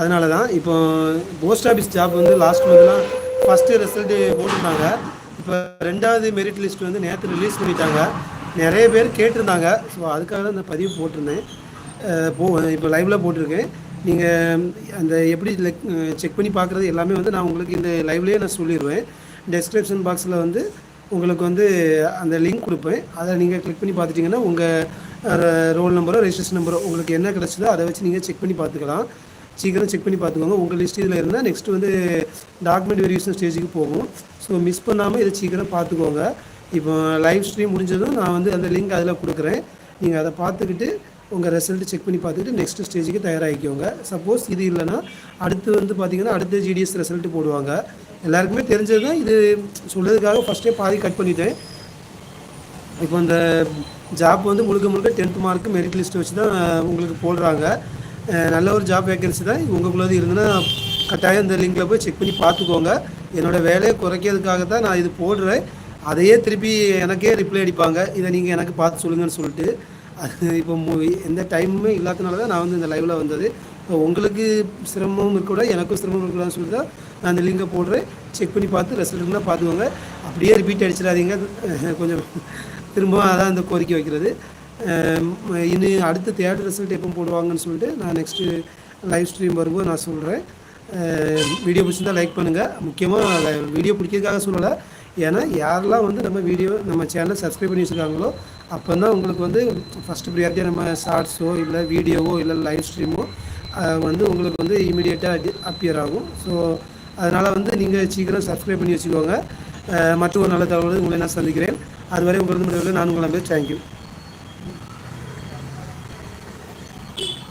அதனால தான் இப்போ போஸ்ட் ஆஃபீஸ் ஜாப் வந்து லாஸ்ட் மந்த்லாம் ஃபஸ்ட்டு ரிசல்ட்டு போட்டிருந்தாங்க. இப்போ ரெண்டாவது மெரிட் லிஸ்ட் வந்து நேற்று ரிலீஸ் பண்ணிட்டாங்க. நிறைய பேர் கேட்டிருந்தாங்க. ஸோ அதுக்காக தான் இந்த பதிவு போட்டிருந்தேன். போ இப்போ லைவ்ல போட்டிருக்கேன். நீங்கள் அந்த எப்படி செக் பண்ணி பார்க்குறது எல்லாமே வந்து நான் உங்களுக்கு இந்த லைவ்லேயே நான் சொல்லிடுவேன் டெஸ்கிரிப்ஷன் பாக்ஸில் வந்து உங்களுக்கு வந்து அந்த லிங்க் கொடுப்பேன். அதை நீங்கள் கிளிக் பண்ணி பார்த்துட்டிங்கன்னா உங்கள் ரோல் நம்பரோ ரெஜிஸ்ட்ரேஷன் நம்பரோ உங்களுக்கு என்ன கிடச்சதோ அதை வச்சு நீங்கள் செக் பண்ணி பார்த்துக்கலாம். சீக்கிரம் செக் பண்ணி பார்த்துக்கோங்க. உங்கள் லிஸ்ட் இதில் இருந்தால் நெக்ஸ்ட் வந்து டாக்குமெண்ட் வெரிஃபிகேஷன் ஸ்டேஜுக்கு போகும். ஸோ மிஸ் பண்ணாமல் இதை சீக்கிரம் பார்த்துக்கோங்க. இப்போ லைவ் ஸ்ட்ரீம் முடிஞ்சதும் நான் வந்து அந்த லிங்க் அதில் கொடுக்குறேன். நீங்கள் அதை பார்த்துக்கிட்டு உங்கள் ரிசல்ட் செக் பண்ணி பார்த்துட்டு நெக்ஸ்ட் ஸ்டேஜுக்கு தயாராகிக்கோங்க. சப்போஸ் இது இல்லைன்னா அடுத்து வந்து பார்த்திங்கன்னா அடுத்த ஜிடிஎஸ் ரிசல்ட் போடுவாங்க. எல்லாருக்குமே தெரிஞ்சது தான். இது சொல்கிறதுக்காக ஃபஸ்ட்டே பாதி கட் பண்ணிட்டேன். இப்போ அந்த ஜாப் வந்து முழுக்க முழுக்க டென்த் மார்க்கு மெரிட் லிஸ்ட் வச்சு தான் உங்களுக்கு போடுறாங்க. நல்ல ஒரு ஜாப் வேகன்சி தான். உங்களுக்குள்ளது இருந்ததுன்னா கட்டாயம் இந்த லிங்கில் போய் செக் பண்ணி பார்த்துக்கோங்க. என்னோடய வேலையை குறைக்கிறதுக்காக தான் நான் இது போடுறேன். அதையே திருப்பி எனக்கே ரிப்ளை அடிப்பாங்க. இதை நீங்கள் எனக்கு பார்த்து சொல்லுங்கன்னு சொல்லிட்டு. அது இப்போ மூவி எந்த டைமுமே இல்லாதனால தான் நான் வந்து இந்த லைவில் வந்தது. இப்போ உங்களுக்கு சிரமமும் இருக்கக்கூடாது எனக்கும் சிரமம் இருக்கக்கூடாதுன்னு சொல்லி தான் நான் இந்த லிங்கை போடுறேன். செக் பண்ணி பார்த்து ரிசல்ட் இருந்தால் பார்த்துக்கோங்க. அப்படியே ரிப்பீட் அடிச்சிடாதீங்க. கொஞ்சம் திரும்பவும் அதான் இந்த கோரிக்கை வைக்கிறது. இனி அடுத்த தேர்ட் ரிசல்ட் எப்போ போடுவாங்கன்னு சொல்லிட்டு நான் நெக்ஸ்ட்டு லைவ் ஸ்ட்ரீம் வரும்போது நான் சொல்கிறேன் வீடியோ பிடிச்சிருந்தால் லைக் பண்ணுங்கள் முக்கியமாக வீடியோ பிடிக்கிறதுக்காக சொல்லலை. ஏன்னா யாரெல்லாம் வந்து நம்ம வீடியோ நம்ம சேனலை சப்ஸ்கிரைப் பண்ணி வச்சுருக்காங்களோ அப்போ தான் உங்களுக்கு வந்து ஃபஸ்ட்டு ப்ரியாரிட்டியாக நம்ம ஷார்ட்ஸோ இல்லை வீடியோவோ இல்லை லைவ் ஸ்ட்ரீமோ வந்து உங்களுக்கு வந்து இமீடியட்டாக அப்பியர் ஆகும். ஸோ அதனால் வந்து நீங்கள் சீக்கிரம் சப்ஸ்கிரைப் பண்ணி வச்சுக்கோங்க. மற்ற ஒரு நல்ல தகவல் உங்களை நான் சந்திக்கிறேன். அதுவரை உங்களது முடிவில் நான் உங்களை தேங்க்யூ Thank you.